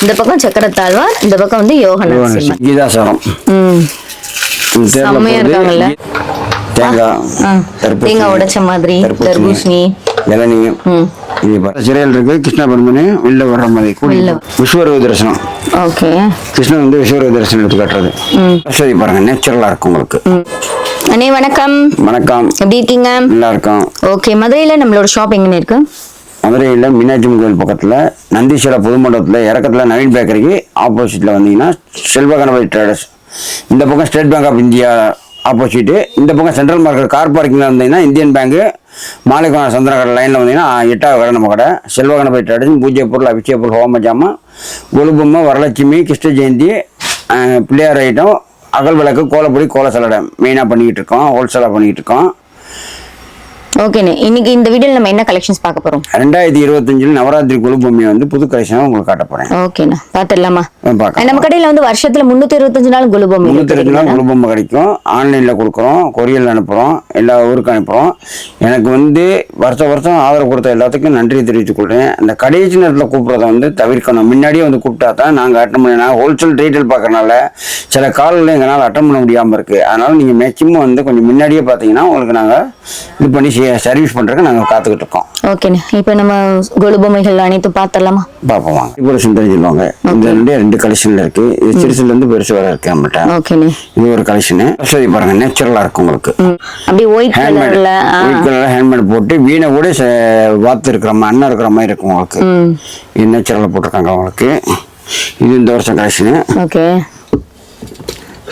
இந்த பக்கம் சக்கரத்தாழ்வார் இந்த பக்கம் வந்து யோகநாத் கீதாசாரம் செம்மையா இருக்காங்கல்ல? தேங்காய் உடைச்ச மாதிரி, தர்பூசணி. இளநீ. ம். இது பாரு. சிறையில் இருக்கு. கிருஷ்ண பரமனு வெளில வர்ற மாதிரி. கூடி. விஸ்வரூப தரிசனம். ஓகே. கிருஷ்ணன் வந்து விஸ்வரூப தரிசனம் எடுத்து காட்டுறது. பாருங்க நேச்சுரலா இருக்கும் உங்களுக்கு. அண்ணே வணக்கம். வணக்கம். எப்படி இருக்கீங்க? நல்லா இருக்கும். ஓகே மதுரையில நம்மளோட ஷாப் எங்கன்னு இருக்கு? மதுரையில் மீனாட்சி கோயில் பக்கத்தில் நந்தீஸ்வர பொதுமண்டபத்தில் இறக்கத்தில் நவீன் பேக்கரிக்கு ஆப்போசிட்டில் வந்தீங்கன்னா செல்வ கணபதி ட்ரேடர்ஸ் இந்த பக்கம் State Bank of India opposite இந்த பக்கம் சென்ட்ரல் மார்க்கெட் கார் பார்க்கிங்கில் வந்தீங்கன்னா இந்தியன் பேங்க்கு மாலிகான சந்திரகடை லைனில் வந்தீங்கன்னா எட்டாவது கடை நம்ம கடை. செல்வ கணபதி ட்ரேடர்ஸ் பூஜை பொருள் அபிஷேக பொருள் ஹோம ஜாமான் வரலட்சுமி கிருஷ்ண ஜெயந்தி பிள்ளையார் ஐட்டம் அகல் விளக்கு கோலப்பொடி கோல சலடை மெயினாக பண்ணிக்கிட்டு இருக்கோம் ஹோல்சேலாக பண்ணிக்கிட்டு இருக்கோம். ஓகேண்ணே. இன்னைக்கு இந்த வீடியோல நம்ம என்ன கலெக்ஷன்ஸ் பார்க்க போறோம்? ரெண்டாயிரத்தி இருபத்தஞ்சில் நவராத்திரி கொலு பொம்மையை வந்து புது கலெக்ஷனாக உங்களுக்கு காட்ட போகிறேன் ஓகேண்ணா. பாத்துடலாமா நம்ம கடையில வந்து வருஷத்துல முன்னூத்தி இருபத்தஞ்சு நாள் குலுபம் முந்நூற்றி ரெண்டு நாள் குடும்பம் கிடைக்கும். ஆன்லைனில் கொடுக்குறோம் கொரியரில் அனுப்புகிறோம் எல்லா ஊருக்கும் அனுப்புகிறோம் எனக்கு வந்து வருஷம் வருஷம் ஆதரவு கொடுத்த எல்லாத்துக்கும் நன்றி தெரிவித்துக் கொள்கிறேன் அந்த கடைசி நேரத்தில் கூப்பிட்றத வந்து தவிர்க்கணும். முன்னாடியே வந்து கூப்பிட்டா தான் நாங்கள் அட்டன் பண்ண ஹோல்சேல் ரீட்டைல் பார்க்கறனால சில கால்களில் எங்களால் அட்டன் பண்ண முடியாமல் இருக்குது அதனால் நீங்கள் மேக்சிமம் வந்து கொஞ்சம் முன்னாடியே பார்த்தீங்கன்னா உங்களுக்கு நாங்கள் இது பண்ணி சர்வீஸ் பண்ணுறதுக்கு நாங்கள் காத்துக்கிட்டு இருக்கோம். ஓகேண்ணே இப்போ நம்ம கொலுபொம்மைகள் அனைத்தும் பாத்திரலாமா பார்ப்போம் வாங்க. இப்போ சுந்தரி சொல்லுவாங்க இந்த ரெண்டே ரெண்டு கலெக்ஷனில் இருக்குது இது சிறுசுலேருந்து பெருசு வர இருக்கு நம்மகிட்ட ஓகேண்ணே இது ஒரு கலெக்ஷனு சரி பாருங்க நேச்சுரலா இருக்கும் உங்களுக்கு. ம். அப்படியே ஒயிட் ஹேண்ட்மேட் ஒயிட் கலர்ல ஹேண்ட்மேட் போட்டு வீணை கூட வாத்து இருக்கிற மாதிரி அண்ணன் இருக்கிற மாதிரி இருக்கும் உங்களுக்கு. இது நேச்சுரலா போட்டிருக்காங்க உங்களுக்கு. இது இந்த வருஷம் கலெக்ஷனு ஓகே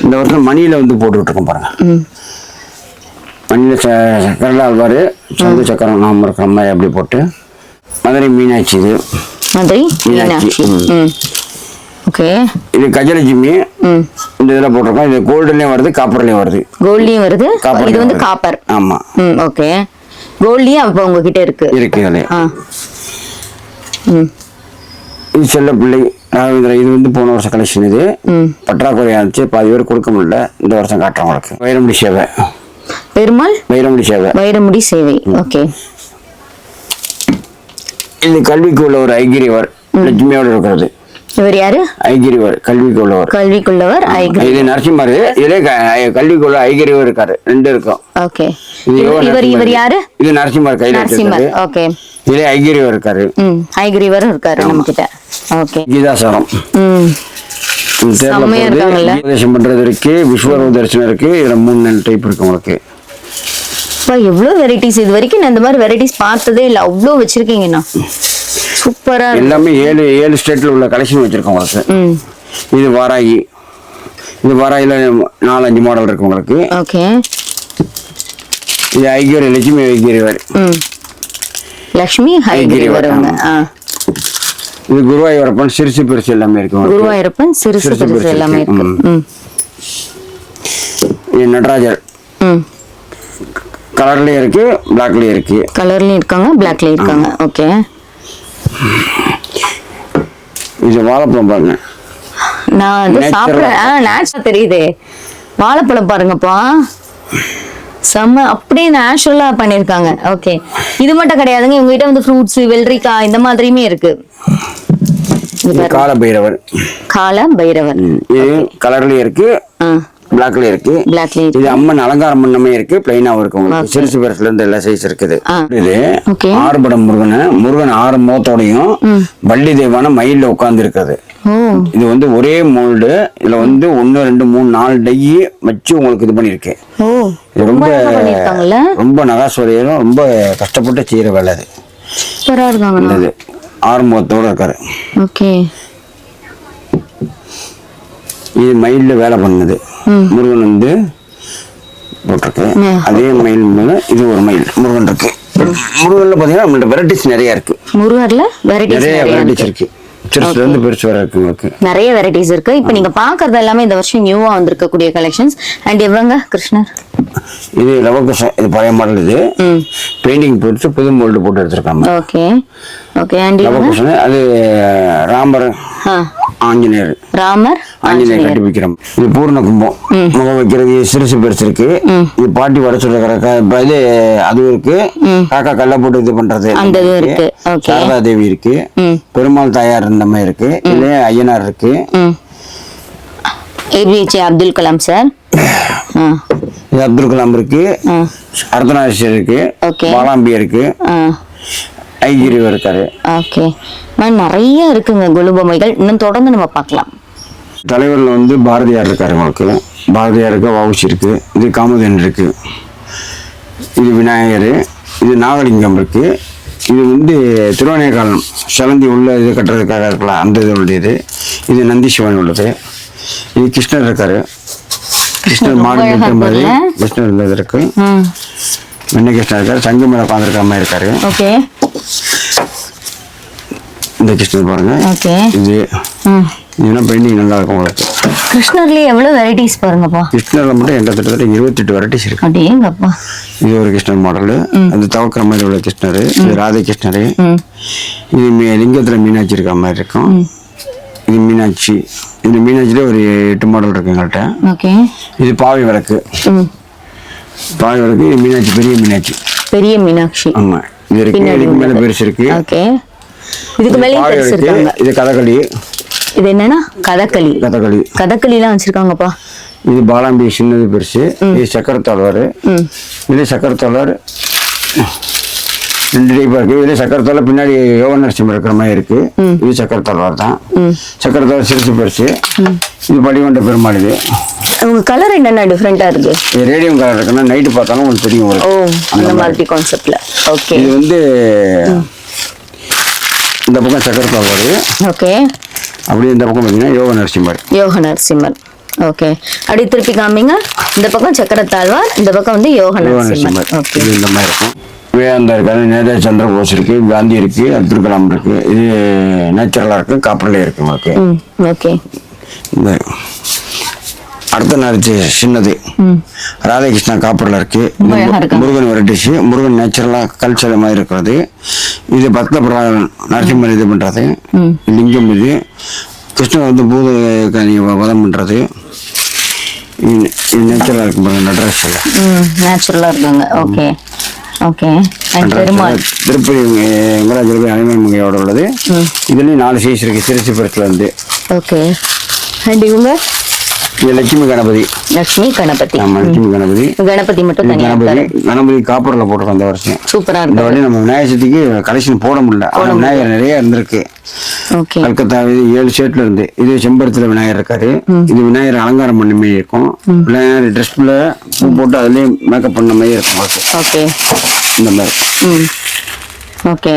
இந்த வருஷம் மணியில வந்து போட்டுக்கிட்டு இருக்கோம் பாருங்க. ம் மணியில சக்கரில் அல்வாரு சந்து சக்கரம் நாம இருக்கிற மாதிரி அப்படி போட்டு மதுரை மீனாட்சி இது. மதுரை மீனாட்சி, ஓகே. இது கஜலட்சுமி. ம். இந்த இதில் போட்டிருக்கோம். இது கோல்டுலேயும் வருது காப்பர்லேயும் வருது. கோல்ட்லயும் வருது. காப்பர்லயும் இது வந்து. காப்பர். ஆமா. ம் ஓகே. கோல்ட்லயும் அப்போ உங்ககிட்ட இருக்கு. இருக்கு இதுல. ஆ. ம். இது செல்ல பிள்ளை இதுல இது வந்து போன வருஷம் கலெக்ஷன் இது. ம். பற்றாக்குறையா இருந்துச்சு பாதி பேர் கொடுக்க முடியல. இந்த வருஷம் காட்டுறோம் உங்களுக்கு. வைரமுடி சேவை. பெருமாள் வைரமுடி சேவை. வைரமுடி சேவை. ஓகே. இது கல்விக்கு உள்ள ஒரு ஐகிரிவர் லட்சுமியோட இருக்கிறது. இவர் யாரு? ஐகிரிவர் கல்விக்கு உள்ளவர். கல்விக்குள்ளவர் ஐக்ரி இது நரசிம்மர் இதுல க- கல்விக்கு உள்ள ஐகிரிவர் இருக்காரு. ரெண்டு இருக்கும். ஓகே. இவர் இவர். யாரு? இது நரசிம்மர் கையில நரசிம்மர். ஓகே. இதுல ஐகிரிவர் இருக்காரு. ம் ஐகிரிவரும் இருக்காரு நம்ம கிட்ட ஓகே. கீதாசாரம். தேர்ல? உபதேசம் பண்றது இருக்கு விஸ்வரூப தரிசனம் இருக்கு இதுல மூணு டைப் இருக்கு உங்களுக்கு. அப்பா எவ்வளோ வெரைட்டிஸ் இது வரைக்கும் நான் இந்த மாதிரி வெரைட்டிஸ் பார்த்ததே இல்லை. அவ்வளோ வச்சிருக்கீங்கண்ணா சூப்பரா இருக்கு. எல்லாமே ஏழு ஏழு ஸ்டேட்ல உள்ள கலெக்ஷன் வச்சிருக்கோம் உங்களுக்கு. இது வாராகி. இது வாராகில நாலஞ்சு மாடல் இருக்கு உங்களுக்கு. ஓகே. இது ஐகிரி லட்சுமி ஐகிரிவர் ம். லக்ஷ்மி ஐகிரிவர், வருவாங்க. ஆ. இது குருவாயூரப்பன் சிறுசு பெருசு எல்லாமே இருக்கு உங்களுக்கு. குருவாயூரப்பன் சிறுசு பெருசு எல்லாமே இருக்கு. இது நடராஜர். கலர்லயும் இருக்கு பிளாக்லயும் இருக்கு. கலர்லயும் இருக்காங்க பிளாக்லயும் இருக்காங்க. ஓகே இது வாழைப்பழம் பாருங்க. நான். சாப்பிட்றேன் நேச்சுரல் தெரியுதே. வாழைப்பழம் பாருங்கப்பா. செம்ம அப்படியே நேச்சுரலா பண்ணிருக்காங்க. ஓகே இது மட்டும் கிடையாதுங்க. இவங்க கிட்ட வந்து ஃப்ரூட்ஸ் வெள்ளரிக்காய் இந்த மாதிரியுமே இருக்கு. கால பைரவர். கால பைரவர். இது கலர்லயும் இருக்கு. ஆ. பிளாக்லயும் இருக்கு. இது அம்மன் அலங்காரம் பண்ணமே இருக்கு. பிளைனாவும் இருக்கு உங்களுக்கு. சிறுசு பெருசுல இருந்து எல்லா சைஸ் இருக்குது. இது. ஆறுபடம் முருகன் முருகன் ஆறு முகத்தோடையும் வள்ளி தெய்வான மயில்ல உட்கார்ந்து இருக்கிறது. ஓ இது வந்து ஒரே மோல்டு இதுல வந்து ஒன்னு ரெண்டு மூணு நாலு டை வச்சு உங்களுக்கு இது பண்ணிருக்கேன் ரொம்ப ரொம்ப பண்ணிருக்காங்கல்ல ரொம்ப கஷ்டப்பட்டு செய்யற வேலை அது. இது ஆறுமுகத்தோட இருக்காரு. ஓகே. இது மயில்ல வேலை பண்ணுது. முருகன் வந்து போட்டிருக்கு. அதே மயில் மேல இது ஒரு மயில் முருகன் இருக்கு. முருகன்ல பாத்தீங்கன்னா நம்மள்ட்ட வெரைட்டிஸ் நிறைய இருக்கு. நிறைய நிறைய வெரைட்டிஸ் இருக்கு. இருக்கு சிறுசுல இருந்து பெருசு வர இருக்கு நிறைய வெரைட்டிஸ் இருக்கு. இப்போ நீங்க பாக்குறது எல்லாமே இந்த வருஷம் நியூவா வந்திருக்கக்கூடிய கலெக்ஷன்ஸ் அண்ட் இவங்க கிருஷ்ணர்? இது லவகுஷம் இது பழைய மாடல் இது. பெயிண்டிங் போட்டு புது மோல்டு போட்டு எடுத்திருக்காங்க. ஓகே ஓகே லவகுஷன் அது ராமர் ஆஞ்சநேயர். ராமர் ஆஞ்சநேயர் கட்டி வைக்கிறோம் இது பூர்ண கும்பம். முகம் வைக்கிறது சிறுசு பெருசு இருக்கு. இது பாட்டி வர சொல்ற இது அதுவும் இருக்கு. காக்கா கல்ல போட்டு இது பண்றது. சாரதா தேவி இருக்கு. பெருமாள் தாயார் இந்த மாதிரி இருக்கு. இதுலயே ஐயனார் இருக்கு. APJ Abdul Kalam sir. இது அப்துல் கலாம் இருக்கு. ஆ. அர்த்தநாரீஸ்வரர் இருக்கு. பாலாம்பி இருக்கு. ஆ ஐகிரிவர் இருக்காரு. ஓகே. மேம் நிறைய இருக்குங்க கொலு பொம்மைகள். இன்னும் தொடர்ந்து நம்ம பார்க்கலாம். தலைவரில் வந்து பாரதியார் இருக்காரு உங்களுக்கு பாரதியார் இருக்கு வவுசி இருக்கு. இது காமதேன் இருக்கு. இது விநாயகர். இது நாகலிங்கம் இருக்கு. இது வந்து திருவானைக்காலம் சிலந்தி உள்ள இது கட்டுறதுக்காக இருக்கலாம் அந்த இது உள்ளது இது நந்தீஸ்வரன் உள்ளது. இது கிருஷ்ணர் இருக்காரு. கிருஷ்ணர் மாடு கட்டுற மாதிரி? கிருஷ்ணர் உள்ளது இருக்கு. ம். வெண்ணை கிருஷ்ணர் இருக்காரு. சங்கு மேல உட்காந்துருக்க மாதிரி இருக்காரு. ஓகே. இந்த கிருஷ்ணர் பாருங்க. ஓகே. இது இதெல்லாம் பெயிண்டிங் நல்லா இருக்கும் உங்களுக்கு. கிருஷ்ணர்லயே எவ்வளவு வெரைட்டிஸ் பாருங்கப்பா? கிருஷ்ணர்ல மட்டும் எங்க கிட்டத்தட்ட இருபத்தெட்டு வெரைட்டிஸ் இருக்கு. அப்படியேங்கப்பா இது ஒரு கிருஷ்ணர் மாடலு அது தவக்கிற மாதிரி உள்ள கிருஷ்ணர். இது ராதை கிருஷ்ணர் இது லிங்கத்துல மீனாட்சி இருக்க மாதிரி இருக்கும். இது மீனாட்சி. இந்த மீனாட்சியில ஒரு எட்டு மாடல் இருக்கு எங்கள்கிட்ட ஓகே. இது பாவை விளக்கு. பாவை விளக்கு மீனாட்சி பெரிய மீனாட்சி. பெரிய மீனாட்சி. ஆமா. இது இருக்கு. இதுக்கு மேல. பெருசு இருக்கு. ஓகே. இதுக்கு விளக்கு இருக்காங்க இது கதகளி. இது என்னன்னா? கதகளி. கதகளி. கதகளிலாம் வச்சிருக்காங்கப்பா. இது பாலாம்பி சின்னது பெருசு. இது சக்கரத்தாழ்வார் ம். இது சக்கரத்தாழ்வார் ரெண்டு டைப்பாக இருக்கு. இதுல சக்கரத்தாழ்வார் பின்னாடி யோக நரசிம்மர் இருக்கிற மாதிரி இருக்கு. இது சக்கரத்தாழ்வார் தான். சக்கரத்தாழ்வார் சிறுசு பெருசு. இது படிவண்ட பெருமாள் இது. உங்க கலர் என்னென்ன டிஃப்ரெண்டா இருக்கு? இது ரேடியம் கலர் இருக்குன்னா நைட்டு பார்த்தாலும் உங்களுக்கு தெரியும் உங்களுக்கு. அந்த மாதிரி. கான்செப்ட்ல ஓகே இது வந்து இந்த பக்கம் சக்கரத்தாழ்வார் ஓகே. அப்படியே இந்த பக்கம் பார்த்தீங்கன்னா யோக நரசிம்மர். யோக நரசிம்மர். ஓகே. அப்படி திருப்பி காமிங்க. இந்த பக்கம் சக்கரத்தாழ்வார் இந்த பக்கம் வந்து யோக நரசிம்மர். ஓகே. இது இந்த மாதிரி இருக்கும். விவேகானந்தா இருக்காரு நேதாஜி சந்திர போஸ் இருக்கு காந்தி இருக்கு அப்துல் கலாம் இருக்கு. இது நேச்சுரலா இருக்கு காப்பர்ல இருக்கு ஓகே. இந்த அடுத்த நரிச்சு சின்னது. ராதாகிருஷ்ணா காப்பர்ல இருக்கு. முருகன் வெரைட்டிஸ். முருகன் நேச்சுரலா கல்ச்சர் மாதிரி இருக்கிறது. இது பக்த பிரகாரம் நரசிம்மர் இது பண்றது. ம். லிங்கம் இது. கிருஷ்ணர் வந்து பூத வதம் பண்றது. இது இது நேச்சுரலா இருக்கு பாருங்க நடராஜ் சிலை. ம் நேச்சுரலா இருக்காங்க. Okay. Okay. Tirupati Venkatachalapathi animal முகையோட உள்ளது. இதுலயும் நாலு சைஸ் இருக்கு சிறுசு பெருசுல இருந்து. ஓகே. அண்ட் இவங்க? இது லட்சுமி கணபதி. லட்சுமி கணபதி. ஆமா லட்சுமி கணபதி. கணபதி மட்டும் கணபதி கணபதி காப்பர்ல போட்டிருக்கோம் இந்த வருஷம். சூப்பரா இந்த வாட்டி நம்ம விநாயகர் சதுர்த்திக்கு கலெக்ஷன் போட முடியல. ஆனா விநாயகர் நிறைய இருந்திருக்கு. கல்கத்தா இது ஏழு ஷேட்ல இருந்து. இது செம்பருத்துல விநாயகர் இருக்காரு. இது விநாயகர் அலங்காரம் பண்ண மாதிரி இருக்கும். விநாயகர் ட்ரெஸ்ல பூ போட்டு அதுலயே மேக்கப் பண்ண மாதிரி இருக்கும் ஓகே. இந்த மாதிரி. ஓகே.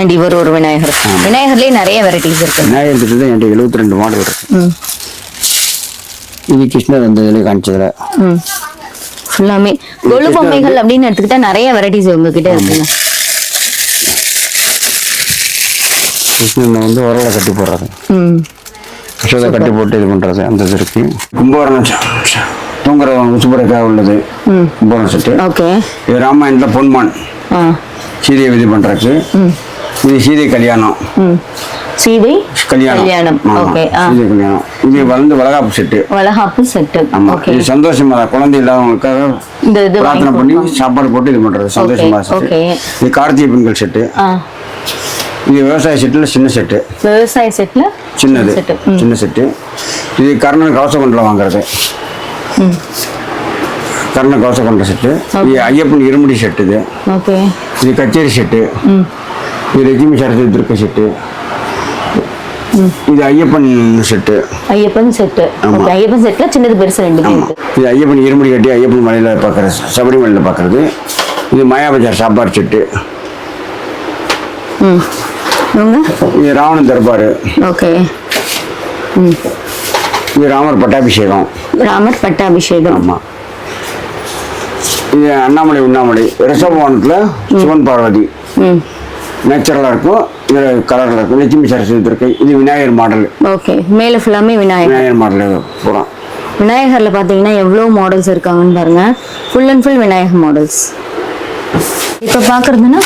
அண்ட் இவர் ஒரு விநாயகர். விநாயகர்லயே நிறைய வெரைட்டிஸ் இருக்கு. விநாயகர் கிட்ட தான் எழுபத்தி ரெண்டு மாடல் இருக்கு. இது கிருஷ்ணர் அந்த இதுல காமிச்சதுல. ம். ஃபுல்லாமே கொலு பொம்மைகள் அப்படின்னு எடுத்துக்கிட்டா நிறைய வெரைட்டிஸ் உங்ககிட்ட இருக்குங்க கிருஷ்ணன் வந்து உரலை கட்டி போடுறது ம். யசோதை கட்டி போட்டு இது பண்றது அந்த இது இருக்கு கும்பகோணம் தூங்குற உசுபுரைக்காக உள்ளது. ம். கும்பகோணம் செட்டு. ஓகே. இது ராமாயணத்துல பொன்மான் ஆ. சீதையை இது பண்றதுக்கு. இது சீதை கல்யாணம். ம். சீதை? கல்யாணம். ஓகே கல்யாணம். வந்து வளகாப்பு செட்டு. வளகாப்பு செட்டு. ஓகே இது சந்தோஷமா குழந்தை இல்லாதவங்களுக்காக இந்த இது பிரார்த்தனை பண்ணி. சாப்பாடு போட்டு இது பண்றது. சந்தோஷமா செட்டு. இது கார்த்திகை பெண்கள் செட்டு. இது விவசாய செட்டுல சின்ன செட்டு. விவசாய செட்ல சின்னது. சின்ன செட்டு. இது கர்ணன் கவசகுண்டில் வாங்குறது. ம். கர்ணன் கவசகுண்ட செட்டு. இது ஐயப்பன் இருமுடி செட்டு இது. இது கச்சேரி செட்டு. இது லட்சுமி சரஸ்வதி துர்க்க செட்டு. இது ஐயப்பன் செட்டு ஐயப்பன் செட்டு ஐயப்பன் செட்ல சின்னது பெருசு இருக்கு இது ஐயப்பன் இருமுடி கட்டி ஐயப்பன் மலையில பார்க்கறது சபரிமலையில் பார்க்கறது இது மாயாபஜார் சாப்பாடு செட்டு இது ராவணன் தர்பார். ஓகே ம். இது ராமர் பட்டாபிஷேகம். ராமர் பட்டாபிஷேகம். ஆமா. இது அண்ணாமலை உண்ணாமலை. ரிஷபவானத்தில் சிவன் பார்வதி. ம். நேச்சுரலாக இருக்கும். இதில் கலரில் இருக்கும். லட்சுமி சரஸ்வதி இருக்கு இது விநாயகர் மாடல். ஓகே. மேல ஃபுல்லாமே விநாயகர். விநாயகர் மாடல் பூரா. விநாயகர்ல பாத்தீங்கன்னா எவ்வளவு மாடல்ஸ் இருக்காங்கன்னு பாருங்க. Full and full Vinayagar models இப்போ பாக்குறதுன்னா?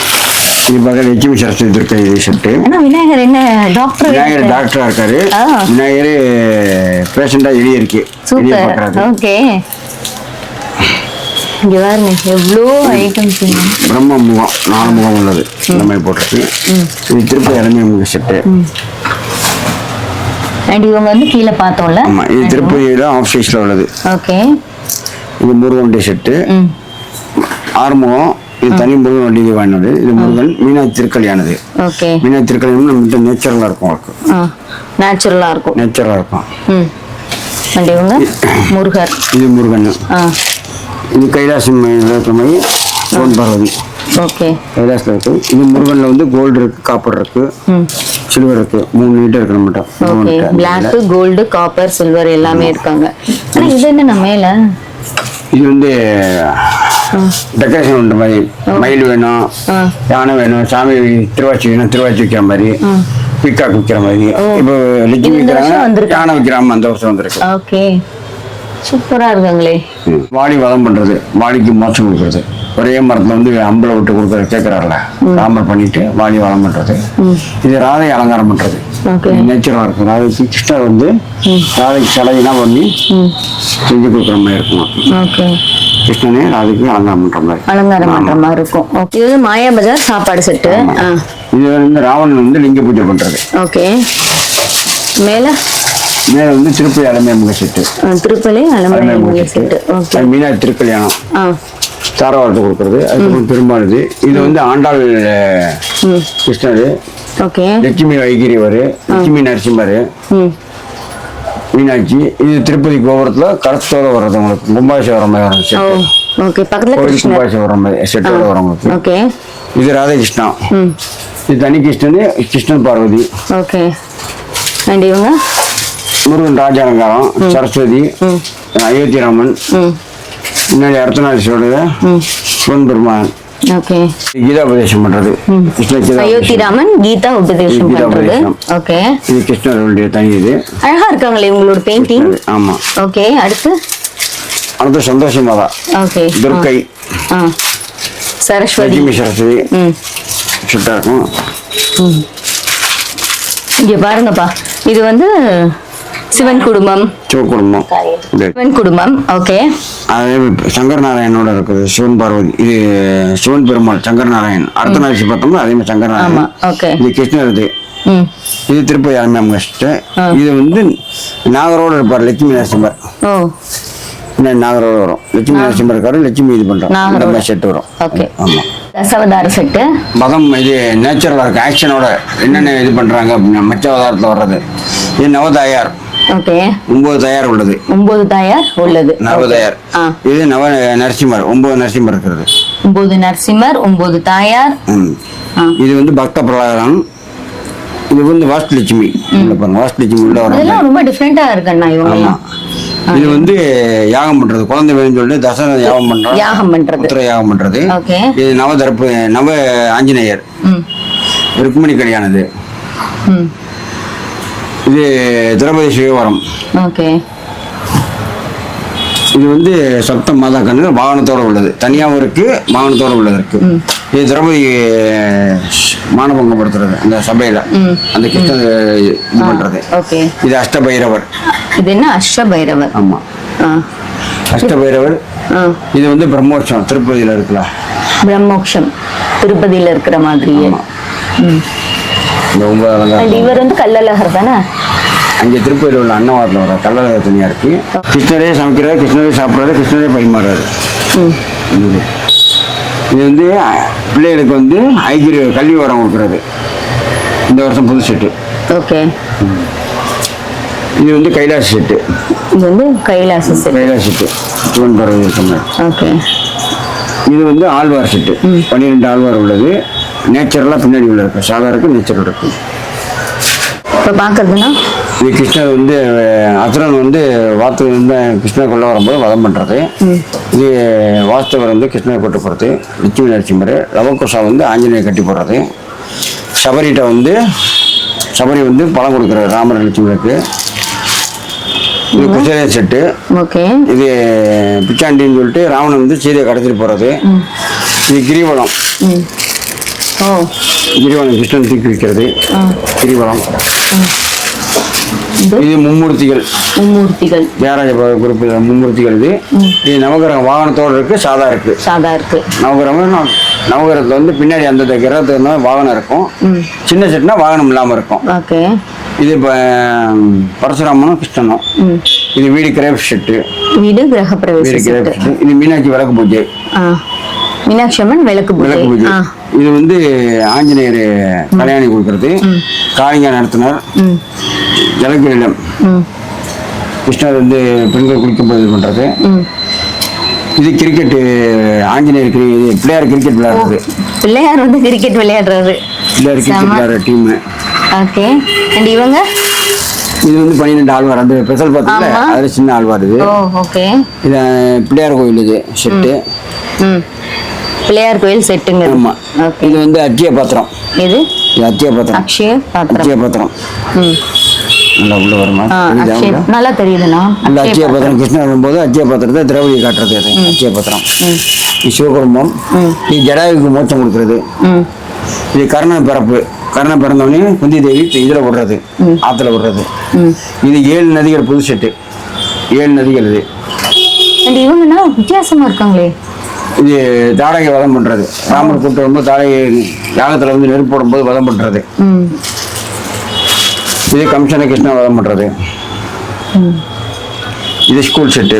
இது பக்கம் லட்சுமி சரஸ்வதி துர்க்கை செட்டு ஆனா விநாயகர் என்ன டாக்டர் விநாயகர் டாக்டரா இருக்காரு. விநாயகர் பேஷண்டா வெளியே இருக்கு. வெளியே சூப்பர். பார்க்கறாரு ஓகே. இங்க பாருங்க எவ்வளோ ஐட்டம்ஸ் பிரம்ம முகம் நாலு முகம் உள்ளது. இந்த மாதிரி போட்டிருக்கு. இது திருப்பதி இளமை முக செட்டு. அண்ட் இவங்க வந்து கீழே பார்த்தோம்ல? ஆமா இது திருப்பதியில ஆஃப் சைஸ்ல உள்ளது. ஓகே. இது முருகன் வண்டி செட்டு. ஆறுமுகம் இது தனி முருகன் வண்டி வாங்கினது. இது முருகன் மீனாட்சி திருக்கல்யாணது. ஓகே. மீனாட்சி திருக்கல்யாணம் நம்மகிட்ட நேச்சுரலா இருக்கும் அவருக்கு. ஆ நேச்சுரலாக இருக்கும். நேச்சுரலா இருக்கும். ம். அண்ட் இவங்க? முருகர். இது முருகன். ஆ. இது கைலாசம் இருக்கிற மாதிரி சோன் பார்வதி. ஓகே. கைலாசில் இருக்கு. இது முருகன்ல வந்து கோல்டு இருக்கு காப்பர் இருக்கு சில்வர் இருக்கு. மூணு நீட்டாக இருக்கு நம்மகிட்ட. பிளாக் கோல்டு காப்பர் சில்வர் எல்லாமே இருக்காங்க. ஆனா இது என்ன மேல? இது வந்து டெக்கரேஷன் பண்ற மாதிரி. மயில் வேணும். யானை வேணும் சாமி திருவாச்சி வேணும் திருவாச்சி வைக்கிற மாதிரி பிக்காக் வைக்கிற மாதிரி. இப்போ வைக்கிறாங்க வந்திருக்கு. யானை வைக்கிறாம அந்த வருஷம் வந்திருக்கு. ஓகே. சூப்பரா இருக்காங்களே. ம். வாளி வதம் பண்றது வாளிக்கு மோட்சம் கொடுக்கறது. ஒரே மரத்துல வந்து அம்பளை விட்டு கொடுக்கறது கேட்கறாருல ராமர் பண்ணிட்டு வாளி வதம் பண்றது. இது ராதை அலங்காரம் பண்றது. ஓகே. நேச்சுரலா இருக்கும். ராதைக்கு கிருஷ்ணர் வந்து ராதைக்கு சிலையெல்லாம் பண்ணி செஞ்சு கொடுக்குற மாதிரி இருக்கும்? கிருஷ்ணனே ராதைக்கு அலங்காரம் பண்ற மாதிரி. அலங்காரம் பண்ற மாதிரி இருக்கும். ஓகே. இது வந்து மாயா பஜார் சாப்பாடு செட்டு. இது வந்து ராவணன் வந்து லிங்க பூஜை பண்றது. ஓகே. மேல? மேல வந்து திருப்பதி அலமே முக செட்டு ஆ, திருப்பலி அலமே அலமலை முக செட்டு ஓகே. மீனாட்சி திருக்கல்யாணம். தாரவாரத்தை கொடுக்கறது. அதுக்கப்புறம் பெருமாள் இது வந்து ஆண்டாள் கிருஷ்ணர். ஓகே. லட்சுமி வைகிரிவர் லட்சுமி நரசிம்மர் மீனாட்சி. இது திருப்பதி கோபுரத்துல கரத்தோட வர்றது உங்களுக்கு கும்பாபிஷேகம் மாதிரி வரும் ஓகே. பக்கத்துல கும்பாபிஷேகம் வர மாதிரி செட்டோட வரவங்களுக்கு ஓகே. இது ராதாகிருஷ்ணா. இது தனி கிருஷ்ணன் கிருஷ்ணன் பார்வதி. ஓகே. அண்ட் இவங்க? முருகன் ராஜ அலங்காரம் சரஸ்வதி அயோத்தி ராமன் முன்னாடி அர்த்தநாதீஸ்வரர் சிவன் பெருமான். ஓகே. கீதாபதேசம் பண்றது. கிருஷ்ண கீதா அயோத்தி ராமன் கீதா உபதேசம் கீதா பண்றது. உபதேசம். ஓகே. இது கிருஷ்ணருடைய தனி இது. அழகா இருக்காங்களே உங்களோட பெயிண்டிங் ஆமா. ஓகே அடுத்து? அடுத்து சந்தோஷ மாதா ஓகே. துர்க்கை. சரஸ்வதி. லட்சுமி சரஸ்வதி. சுட்டா இருக்கும். இங்க பாருங்கப்பா. இது வந்து சிவன் குடும்பம். சிவகுடும்பம் இது சிவன் குடும்பம் ஓகே அதே சங்கர் நாராயணோட இருக்குது சிவன் பார்வதி. இது சிவன் பெருமாள் சங்கர் நாராயண் அர்த்தநாதீசி பார்த்தோம்னா அதே மாதிரி சங்கர் ஆமா நாராயணன் ஓகே இது கிருஷ்ணர் இது இது திருப்பதி அலமையாம் கஷ்ட இது வந்து நாகரோட இருப்பார் லட்சுமி நரசிம்மர். நாகரோட வரும். லட்சுமி நரசிம்மர் இருக்காரு லட்சுமி இது பண்றோம். செட் வரும். ஓகே ஆமா. தசவதார செட்டு. மதம் இது நேச்சுரலா இருக்கு ஆக்ஷனோட என்னென்ன இது பண்றாங்க அப்படின்னா மச்சவதாரத்துல வர்றது. இது நவதாயார். ஒன்பது தயார் உள்ளது. ஒன்பது தாயார் உள்ளது. நவதயார். ஆ. இது நவ நரசிம்மர் ஒன்பது நரசிம்மர் இருக்கிறது. ஒன்பது நரசிம்மர் ஒன்பது தாயார். இது வந்து பக்த பிரகலாதம். இது வந்து வாஸ்துலட்சுமி. உள்ள பாருங்க வாஸ்துலட்சுமி உள்ள இதெல்லாம் ரொம்ப டிஃப்ரெண்டா இருக்குண்ணா இவங்கெல்லாம் இது வந்து யாகம் பண்றது குழந்தை வேணும்னு சொல்லிட்டு தசரத யாகம் பண்றோம் யாகம் பண்றது. புத்திர யாகம் பண்றது. ஓகே. இது நவதர்ப்பு நவ ஆஞ்சநேயர். ருக்மிணி கல்யாணது. ம். இது திரௌபதி சிவவரம். ஓகே. இது வந்து சப்த மாதா கண்ணு வாகனத்தோட உள்ளது. தனியாகவும் இருக்கு வாகனத்தோட உள்ளது இருக்கு. இது திரௌபதி மானபங்கப்படுத்துறது அந்த சபையில. அந்த கிருஷ்ண இது பண்றது. இது அஷ்டபைரவர். இது என்ன? அஷ்ட பைரவர் ஆமா. ஆ. அஷ்டபைரவர். இது வந்து பிரம்மோற்சவம் திருப்பதியில இருக்குல்ல. பிரம்மோக்ஷம் திருப்பதியில இருக்கிற அலங்காரம் இவர் வந்து கல்லழகர் தானே? அங்கே திருப்பதியில் உள்ள அன்னவாரத்தில் வர கல்லறை தனியாக இருக்கு. கிருஷ்ணரே சமைக்கிறாரு கிருஷ்ணரே சாப்பிட்றாரு கிருஷ்ணரே பரிமாறாரு இது. வந்து பிள்ளைகளுக்கு வந்து ஐக்கிய கல்வி வரம் கொடுக்குறது. இந்த வருஷம் புது செட்டு. ஓகே. இது வந்து கைலாஸ் செட்டு. இது வந்து கைலாச செட்டு. சிவன் பறவை சொன்னார் ஓகே. இது வந்து ஆழ்வார் செட்டு. பன்னிரெண்டு ஆழ்வார் உள்ளது. நேச்சுரலாக பின்னாடி உள்ள இருக்கு. சாதா இருக்கு நேச்சுரல் இருக்கு. இப்போ பார்க்கறதுன்னா இது கிருஷ்ணர் வந்து அசுரன் வந்து வாத்து வந்து கிருஷ்ணர் கொள்ள வரும்போது வதம் பண்ணுறது இது வாஸ்தவர் வந்து கிருஷ்ணரை கொண்டு போகிறது லட்சுமி நரசிம்மர். லவகுஷா வந்து ஆஞ்சநேயர் கட்டி போடுறது சபரிட்ட வந்து சபரி வந்து பழம் கொடுக்குறாரு ராமர் லட்சுமணருக்கு இது குசேல செட்டு. ஓகே. இது பிச்சாண்டின்னு சொல்லிட்டு ராவணன் வந்து சீதையை கடத்திட்டு போகிறது இது கிரிவலம். கிரிவலம் கிருஷ்ணன் தூக்கி வைக்கிறது கிரிவலம். இது மும்மூர்த்திகள். மும்மூர்த்திகள். தியாகராஜ குரூப் மும்மூர்த்திகள் இது. இது நவகிரகம் வாகனத்தோடு இருக்கு சாதா இருக்கு. சாதா இருக்கு. நவகிரகம் நவ- நவகிரகத்துல வந்து பின்னாடி அந்தந்த கிரகத்துக்கு வந்து வாகனம் இருக்கும். சின்ன செட்னா வாகனம் இல்லாமல் இருக்கும். ஓகே. இது இப்போ பரசுராமனும் கிருஷ்ணனும். இது வீடு கிரேப் செட்டு. வீடு கிரக பிரவேச வீடு கிரேப் செட்டு செட்டு. இது மீனாட்சி விளக்கு பூஜை. மீனாட்சி அம்மன் விளக்கு பூஜை. இது வந்து ஆஞ்சநேயர் கல்யாணி கொடுக்கறது. காளிங்க நடத்தினார். ஜலக்கிரீடம். கிருஷ்ணர் வந்து பெண்கள் குளிக்கும்போது இது பண்ணுறது ம். இது கிரிக்கெட்டு ஆஞ்சநேயர் இது பிள்ளையார் கிரிக்கெட் விளையாடுறது. பிள்ளையார் வந்து கிரிக்கெட் விளையாடுறாரு. பிள்ளையார் கிரிக்கெட். விளையாடுற டீமு. ஓகே. அண்ட் இவங்க? இது வந்து பன்னிரெண்டு ஆழ்வார். அந்த ஸ்பெஷல் பார்த்தீங்களா. அதில் சின்ன ஆழ்வார் இது. ஓகே. இது பிள்ளையார் கோயில் இது செட்டு ம். பிள்ளையார் கோயில் செட்டுங்க. ஓகே. இது வந்து அத்திய பாத்திரம் இது அத்திய பாத்திரம் அக்ஷய பாத்திரம் அத்திய பாத்திரம் நல்லா உள்ள வருமா? நல்லா தெரியுதுண்ணா. அக்ஷய அத்திய பாத்திரம் கிருஷ்ணர் வரும்போது பாத்திரத்தை திரௌபதி காட்டுறது அது பாத்திரம் இது சிவகுடும்பம். இது ஜடாயுக்கு மோட்சம் கொடுக்கறது. இது கர்ண பிறப்பு. கர்ணன் பிறந்தவொடனே குந்தி தேவி இதில் விடுறது ஆற்றுல விடுறது. இது ஏழு நதிகள் புது செட்டு. ஏழு நதிகள் இது. இவங்கன்னா வித்தியாசமா இருக்காங்களே? இது தாடகை வதம் பண்ணுறது ராமர் கூப்பிட்டு வரும்போது தாடகை யாகத்தில் வந்து நெருப்பு போடும்போது வதம் பண்ணுறது இது கம்சன கிருஷ்ணா வதம் பண்ணுறது இது ஸ்கூல் செட்டு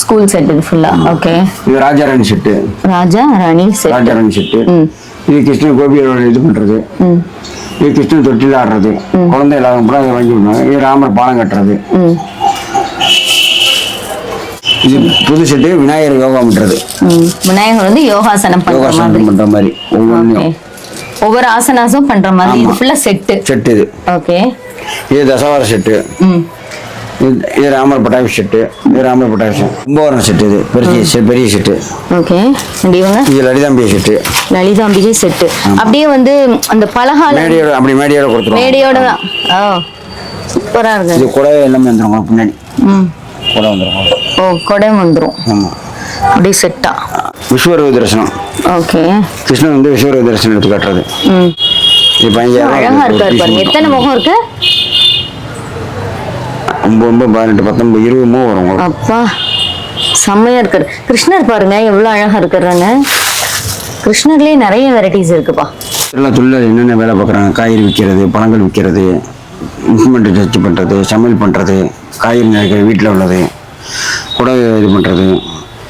ஸ்கூல் செட் இது ஃபுல்லா ஓகே இது ராஜாராணி செட்டு ராஜா ராணி செட் ராஜாராணி செட்டு ம். இது கிருஷ்ணன் கோபியோட இது பண்ணுறது ம். இது கிருஷ்ணன் தொட்டில் ஆடுறது. குழந்தை இல்லாத கூட அதை வாங்கி விடுவாங்க இது ராமர் பாலம் கட்டுறது. இது புது செட்டு விநாயகர் யோகா பண்ணுறது ம் விநாயகர் வந்து யோகாசனம் பண்ற யோகாசனம் பண்ணுற மாதிரி ஒவ்வொன்றையும் ஒவ்வொரு ஆசனாஸும் பண்ற மாதிரி இது. ஃபுல்லா செட்டு செட்டு இது. ஓகே. இது தசவார செட்டு ம். இது- ராமர் பட்டாபி செட்டு இது ராமர் பட்டாபி கும்பகோணம் செட்டு இது. பெரிய செ- பெரிய செட்டு ஓகே. இது லலிதாம்பிகை செட்டு லலிதாம்பிகை செட்டு அப்படியே வந்து அந்த பலகால மேடையோட அப்படி மேடையோட கொடுத்துருவோம் மேடையோட தான். ஓ. சூப்பரா இருக்கு. இது கூட எல்லாமே வந்துடும் பின்னாடி ம். கூட வந்துடும் ஓ கொடை வந்துரும். ஆமாம் அப்படியே செட்டா விஸ்வரூப தரிசனம். ஓகே. கிருஷ்ணன் வந்து விஸ்வரூப தரிசனம் எடுத்து காட்டுறது. ம். இது அழகா இருக்காரு பாருங்க. எத்தனை முகம் இருக்கு? ஒன்பது ஒன்பது பதினெட்டு பத்தொன்பது இருபது மூணு வரும். அப்பா செம்மையா இருக்காரு. கிருஷ்ணர் பாருங்க எவ்வளவு அழகா இருக்கிறாங்க கிருஷ்ணர்லயே நிறைய வெரைட்டிஸ் இருக்குப்பா. எல்லாம் தொழிலாளி என்னென்ன வேலை பார்க்குறாங்க? காய்கறி விற்கிறது பழங்கள் விற்கிறது இன்ஸ்ட்ருமெண்ட் டச் பண்ணுறது சமையல் பண்ணுறது காய்கறி நறுக்கிறது வீட்டில் உள்ளது. இது பண்ணுறது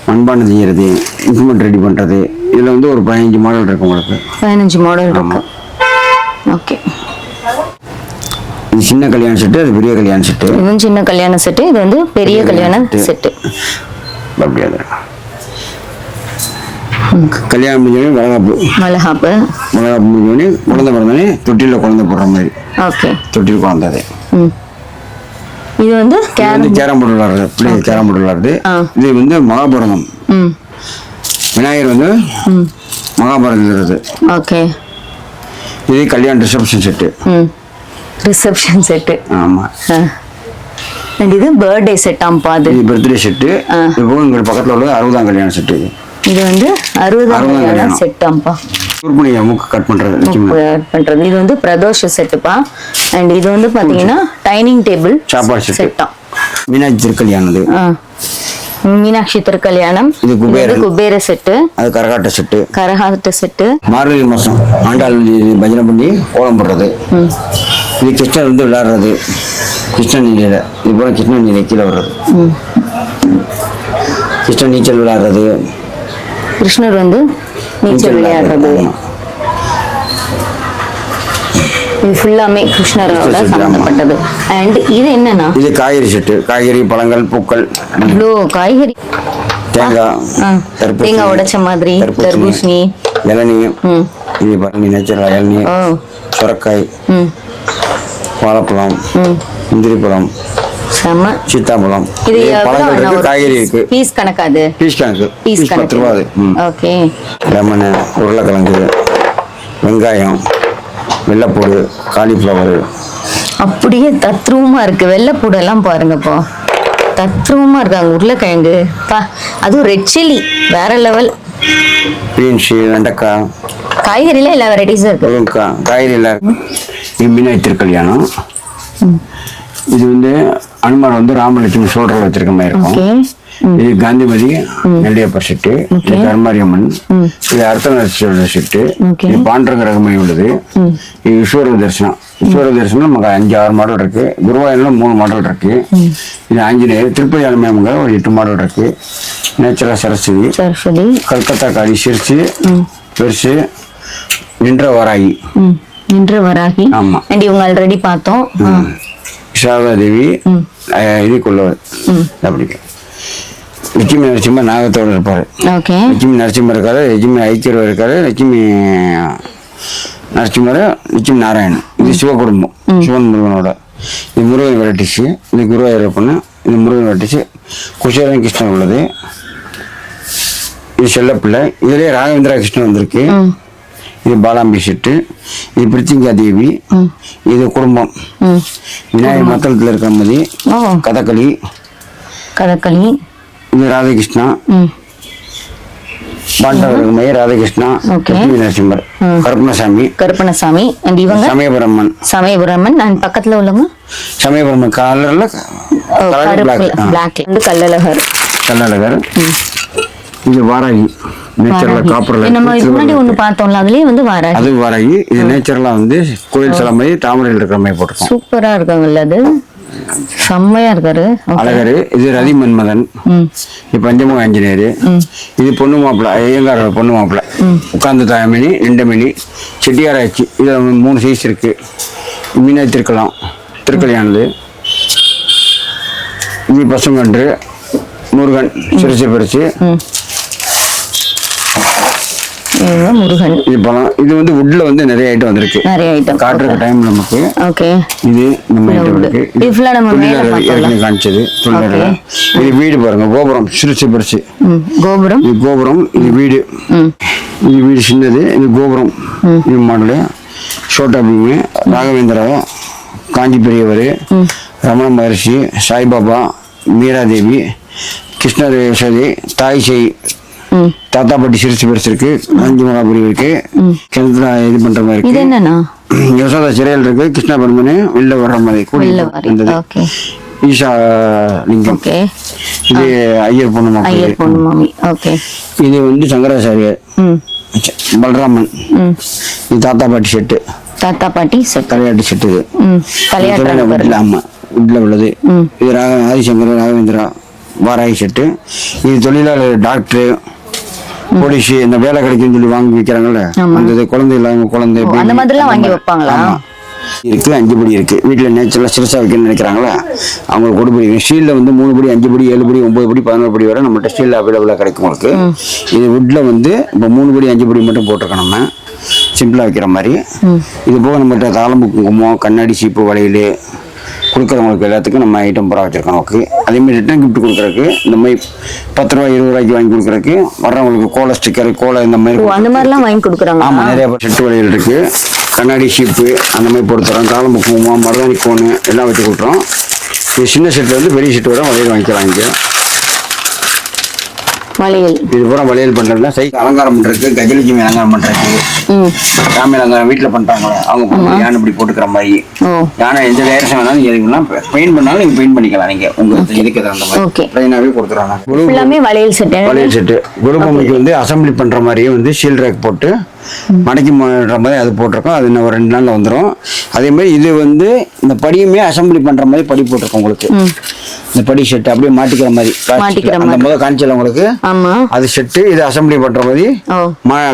மண்பானை செய்கிறது இன்ஸ்ட்ருமெண்ட் ரெடி பண்ணுறது இதில் வந்து ஒரு பதினஞ்சு மாடல் இருக்கு உங்களுக்கு. பதினஞ்சு மாடல் ஓகே இது சின்ன கல்யாண செட்டு அது பெரிய கல்யாண செட்டு இதுவும் சின்ன கல்யாண செட்டு இது வந்து பெரிய கல்யாண செட்டு அப்படி அது கல்யாணம் முடிஞ்சோடனே வளகாப்பு. மலஹாப்பு வளகாப்பு முடிஞ்சோடனே குழந்தை பிறந்தோடனே தொட்டிலில் குழந்தை போடுற மாதிரி. ஓகே தொட்டில் குழந்தை இது வந்து இது வந்து கேரம் போர்டு விளாடுறது. பிள்ளைங்க கேரம் போர்டு விளாடுறது. ஆ. இது வந்து மகாபாரதம். ம். விநாயகர் வந்து ம். மகாபாரதம் எழுதுறது ஓகே இது கல்யாண ரிசப்ஷன் செட்டு ம். ரிசப்ஷன் செட்டு ஆமாம் அண்ட் இது பர்த்டே செட்டாம்ப்பா அது. இது பர்த்டே செட்டு. இப்போ உங்கள் பக்கத்தில் உள்ளது அறுபதாம் கல்யாண செட்டு இது வந்து அறுபதாம் அறுபதாம் கல்யாண கல்யாணம். செட்டாம்ப்பா சூர்பணியை மூக்கு கட் பண்ணுறது லட்சுமி பண்றது. இது வந்து பிரதோஷ செட்டுப்பா அண்ட் இது வந்து பாத்தீங்கன்னா டைனிங் டேபிள் சாப்பாடு செட்டு. மீனாட்சி ஆ. மீனாட்சி திருக்கல்யாணம். இது. வந்து குபேர செட்டு. அது கரகாட்ட செட்டு. கரகாட்ட செட்டு. மார்கழி மாதம் ஆண்டாள் பஜனை பண்ணி கோலம் போடுறது. இது கிருஷ்ணர் வந்து விளையாடுறது. கிருஷ்ண நீலையில். இது போல கிருஷ்ண நீலை கீழே வர்றது. கிருஷ்ண நீச்சல் விளையாடுறது. கிருஷ்ணர் வந்து நீச்சல் விளையாடுறது. இது ஃபுல்லாமே கிருஷ்ணரோட. சம்பந்தப்பட்டது. அண்ட் இது என்னன்னா? இது காய்கறி செட்டு. காய்கறி பழங்கள் பூக்கள். இவ்வளோ காய்கறி. தேங்காய் தேங்காய் உடைச்ச மாதிரி தர்பூசணி இளநீ ம். இது பாருங்க நேச்சுரல் இளநீ சுரக்காய் வாழைப்பழம் முந்திரி பழம் சீத்தாப்பழம். இது பழங்கள் இருக்கு காய்கறி இருக்கு. பீஸ் கணக்காது. பீஸ் கணக்கு. பீஸ் பத்து ரூபா அது. கணக்கு. ம். ஓகே. லெமனு உருளைக்கிழங்கு வெங்காயம் வெள்ளைப்பூடு காலிஃப்ளவர் அப்படியே தத்ரூபமா இருக்கு. வெள்ளைப்பூடு எல்லாம் பாருங்கப்பா. தத்ரூபமா இருக்காங்க உருளைக்கிழங்கு. பா அதுவும் ரெட் சில்லி வேற லெவல் பீன்ஸு வெண்டைக்காய். காய்கறில எல்லா வெரைட்டிஸும் இருக்கு. ஒரு கா- காய்கறி எல்லாம் இது மீனாட்சி திருக்கல்யாணம். இது வந்து அனுமார் வந்து ராமலட்சுமி சோழர்கள் வச்சிருக்க மாதிரி இருக்கும். இது காந்திமதி நெல்லியப்பர் செட்டு இது கருமாரியம்மன் இது அர்த்தநாதீஸ்வரர் செட்டு. இது பாண்டரங்க ரகமை உள்ளது இது ஈஸ்வர தரிசனம். ஈஸ்வர தரிசனம் நமக்கு அஞ்சு ஆறு மாடல் இருக்கு. குருவாயூர்ல மூணு மாடல் இருக்கு. இது ஆஞ்சநேயர் திருப்பதி அலுமையமங்க ஒரு எட்டு மாடல் இருக்கு. நேச்சுரா சரஸ்வதி சரஸ்வதி. கல்கத்தா காளி சிறுசு பெருசு நின்ற வராகி. நின்ற வராகி. ஆமா. அண்ட் இவங்க ஆல்ரெடி பார்த்தோம். சாரதா தேவி இதுக்குள்ள அப்படி லட்சுமி நரசிம்மர் நாகத்தோடு இருப்பாரு. ஓகே. லட்சுமி நரசிம்மர் இருக்காரு லட்சுமி ஐக்கியர் இருக்காரு லட்சுமி நரசிம்மர் லட்சுமி நாராயணன். இது சிவகுடும்பம் சிவன் முருகனோட. இது முருகன் வெரைட்டிஸ் இது குருவாயூரப்பன் இது முருகன் வெரைட்டிஸ் குஷேரன் கிருஷ்ணன் உள்ளது. இது செல்லப்பிள்ளை. இதுலயே ராகவேந்திரா கிருஷ்ணன் வந்திருக்கு. இது பாலாம்பி செட்டு. இது பிரித்திங்கா தேவி. இது குடும்பம். விநாயகர் மத்தளத்தில் இருக்கிற மாதிரி கதகளி. கதகளி. இது ராதாகிருஷ்ணா. ம். பாண்டவர் மைய ராதாகிருஷ்ணா. லட்சுமி நரசிம்மர் கருப்பணசாமி. கருப்பணசாமி அண்ட் இவங்க? சமயபுரம்மன். சமயபுரமன் அண்ட் பக்கத்துல உள்ளவங்க? சமயபுரம்மன் கலர்ல பிளாக் வந்து கல்லழகர். கல்லழகர். இது வாராகி. நேச்சுரலா. காப்பர்ல. நம்ம முன்னாடி ஒண்ணு பார்த்தோம்ல அதுலயே வந்து வாராகி. அது வாராகி. இது நேச்சுரலா வந்து கோயில் சில மாதிரி தாமரையில் இருக்கிற மாதிரி போட்டிருக்கோம். சூப்பரா இருக்காங்கல்ல அது. செம்மையா இருக்காரு. அழகர் இது ரதி மன்மதன். இது பஞ்சமுக ஆஞ்சநேயர் இது பொண்ணு மாப்பிள்ள ஐயங்கார பொண்ணு மாப்பிள்ள உட்கார்ந்து தாயமணி ரெண்டு மணி. செட்டியாராய்ச்சி. இதில் மூணு சைஸ் இருக்கு. மீனாய் திருக்கலாம் திருக்கல்யாணது. இது பசுங்கன்று முருகன் சிறுசு இவங்க முருகன். இது பழம் இது வந்து உட்ல வந்து நிறைய ஐட்டம் வந்திருக்கு. நிறைய ஐட்டம் காட்டுற டைம் நமக்கு. ஓகே. இது நம்ம ஐட்டம். இருக்கு. இது நம்ம மேல. ஏற்கனவே காமிச்சது இது வீடு பாருங்க கோபுரம் சிறுசு பெருசு. ம் கோபுரம். இது கோபுரம் இது வீடு. இது வீடு சின்னது இது கோபுரம். இது மாடலு. சோட்டா பீமு ராகவேந்திரா காஞ்சி பெரியவர் ரமண மகர்ஷி சாய்பாபா மீராதேவி கிருஷ்ணர் யசோதை தாய் செய். ம் தாத்தாப்பட்டி சிறுசு பெருசு இருக்கு காஞ்சி மகாபுரி இருக்கு கிணத்துல இது பண்ற மாதிரி இருக்கு. யசோதா சிறையில் இருக்கு கிருஷ்ண பரமனு வெளில வர்ற மாதிரி கூடி இருந்தது ஈஷா லிங்கம் இது ஐயர் பொண்ணு மக்கள் ஐயர் பொண்ணு மாமி ஓகே. இது வந்து சங்கராச்சாரியர் பலராமன். ம். இது தாத்தா பாட்டி செட்டு. தாத்தா பாட்டி செட் தலையாட்டு செட்டு இது பாருங்க ஆமா வீட்டில் உள்ளது. இது ராக ஆதிசங்கர் ராகவேந்திரா வாராகி செட்டு. இது தொழிலாளர் டாக்டர் போலீஸ் இந்த வேலை கிடைக்குன்னு சொல்லி வாங்கி விற்கிறாங்கல்ல. அந்த குழந்தை இல்லாம குழந்தை அந்த மாதிரிலாம் வாங்கி. வைப்பாங்களா? இருக்கு அஞ்சு படி இருக்கு. வீட்டில் நேச்சுரலாக சிறுசா வைக்கணும்னு நினைக்கிறாங்களா? அவங்களுக்கு ஒரு படி ஸ்டீலில் வந்து மூணு படி அஞ்சு படி ஏழு படி ஒன்பது படி பதினோரு படி வரை நம்மகிட்ட ஸ்டீலில் அவைலபிளாக கிடைக்கும் உங்களுக்கு. இது வுட்டில் வந்து இப்போ மூணு படி அஞ்சு படி மட்டும் போட்டிருக்கோம் நம்ம. சிம்பிளாக வைக்கிற மாதிரி. இது போக நம்மகிட்ட தாளம்பு குங்குமம் கண்ணாடி சீப்பு வளையல் கொடுக்குறவங்களுக்கு எல்லாத்துக்கும் நம்ம ஐட்டம் பூரா வச்சிருக்கோம். நமக்கு அதேமாதிரி ரிட்டன் கிஃப்ட் கொடுக்குறதுக்கு. இந்த மாதிரி பத்து ரூபா இருபது ரூபாய்க்கு வாங்கி கொடுக்குறதுக்கு வர்றவங்களுக்கு கோலை ஸ்டிக்கர் கோலை இந்த மாதிரி அந்த மாதிரிலாம் வாங்கி கொடுக்குறாங்க ஆமா நிறைய செட்டு வளையல் இருக்கு. கண்ணாடி ஷீப்பு அந்த மாதிரி தரோம். தாளம்பு குங்குமம் மருதாணி கோனு எல்லாம் வச்சு கொடுக்குறோம். இது சின்ன செட்டு வந்து பெரிய செட்டு வரை வளையல் வாங்கிக்கலாம் இங்கே வளையல். இது பூரா வளையல் பண்ணுறதுல சைக்கு அலங்காரம் பண்ணுறதுக்கு கஜலட்சுமி அலங்காரம் பண்ணுறதுக்கு ம். சாமி அலங்காரம் வீட்டில் பண்ணுறாங்களே அவங்க யானை இப்படி போட்டுக்கிற மாதிரி. யானை எந்த டைரக்ஷன் வேணாலும் எதுக்குன்னா பெயிண்ட் பண்ணாலும் நீங்கள் பெயிண்ட் பண்ணிக்கலாம் நீங்கள் உங்களுக்கு இதுக்கு தகுந்த மாதிரி. கொடுத்துருவாங்க குரு ஃபுல்லாமே வளையல் செட் வளையல் செட்டு குரு பொம்மைக்கு வந்து அசம்பிளி பண்ற மாதிரியே வந்து ஷீல் ரேக் போட்டு மடக்கி மாட்டுற மாதிரி அது போட்டிருக்கோம். அது இன்னும் ஒரு ரெண்டு நாள்ல வந்துடும் அதே மாதிரி இது வந்து இந்த படியுமே அசம்பிளி பண்ற மாதிரி படி போட்டிருக்கோம் உங்களுக்கு. இந்த படி செட் அப்படியே மாட்டிக்கிற மாதிரி. மாட்டிக்கிற மாதிரி. முதல் காமிச்சல உங்களுக்கு? ஆமா. அது செட்டு இது அசம்பிளி பண்ற மாதிரி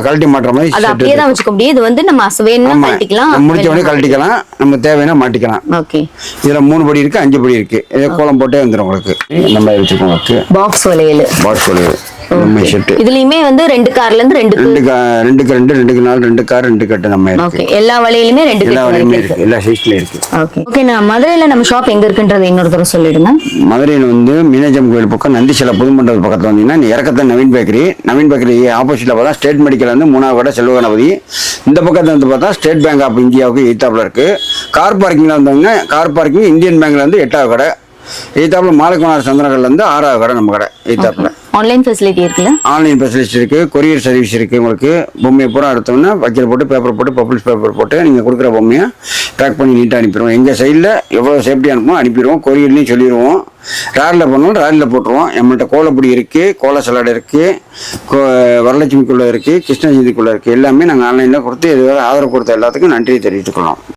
கழட்டி மாட்டுற மாதிரி அது அப்படியே தான் வச்சுக்க முடியும். இது வந்து நம்ம வேணும்னா கழட்டிக்கலாம். முடிச்ச உடனே கழட்டிக்கலாம். நம்ம தேவைன்னா மாட்டிக்கலாம். ஓகே. இதுல மூணு படி இருக்கு அஞ்சு படி இருக்கு. இதை கோலம் போட்டே வந்துடும் உங்களுக்கு. இந்த மாதிரி வச்சுக்கோங்க பாக்ஸ் வளையல். பாக்ஸ் வளையல். மாதிரி செட்டு இதுலயுமே வந்து ரெண்டு கார்ல இருந்து ரெண்டு ரெண்டு ரெண்டுக்கு ரெண்டு ரெண்டுக்கு நாலு ரெண்டு கார் ரெண்டு கட்டு நம்ம இருக்கு. ஓகே எல்லா வளையலுமே ரெண்டு எல்லா வரைக்கும் இருக்கு. எல்லா சைஸ்லயும் இருக்கு. ஓகே ஓகே நான் மதுரையில நம்ம ஷாப் எங்க இருக்குன்றது இன்னொரு தடவை சொல்லிடுங்க மதுரையில் வந்து மீனாட்சம் கோயில் பக்கம் நந்திசில புதுமண்டபம் பக்கத்தில் வந்தீங்கன்னா இறக்கத்தான் நவீன் பேக்கரி நவீன் பேக்கரி ஆப்போசிட்ல பார்த்தா ஸ்டேட் மெடிக்கல் வந்து மூணாவது கடை செல்வ கணபதி. இந்த பக்கத்துல வந்து பார்த்தா ஸ்டேட் பேங்க் ஆஃப் இந்தியாவுக்கு எய்த்தாப்புல இருக்கு. கார் பார்க்கிங்ல வந்தவங்க கார் பார்க்கிங் இந்தியன் பேங்க்ல வந்து எட்டாவது கடை எய்த்தாப்புல மாலைக்கோனார் சந்திரகர்லேருந்து ஆறாவது கடை நம்ம கடை எய்த்தாப்புல ஆன்லைன் ஃபெசிலிட்டி இருக்குல்ல? ஆன்லைன் ஃபெசிலிட்டிஸ் இருக்குது கொரியர் சர்வீஸ் இருக்குது உங்களுக்கு. பொம்மையை பூரா எடுத்தோம்னா வக்கீல் போட்டு பேப்பர் போட்டு பப்ளிஷ் பேப்பர் போட்டு நீங்கள் கொடுக்குற பொம்மையை பேக் பண்ணி நீட்டாக அனுப்பிடுவோம். எங்கள் சைடில் எவ்வளோ சேஃப்டி அனுப்புமோ அனுப்பிடுவோம். கொரியர்லையும் சொல்லிடுவோம். ரேரில் பண்ணணும் ரேரில் போட்டுருவோம். நம்மள்ட்ட கோலப்பொடி இருக்குது கோல சலாடு இருக்குது வரலட்சுமிக்குள்ளே இருக்குது கிருஷ்ணஜிதிக்குள்ளே இருக்குது எல்லாமே நாங்கள் ஆன்லைனில் கொடுத்து இதுவரை ஆதரவு கொடுத்த எல்லாத்துக்கும் நன்றியை தெரிவித்துக்கொள்ளோம்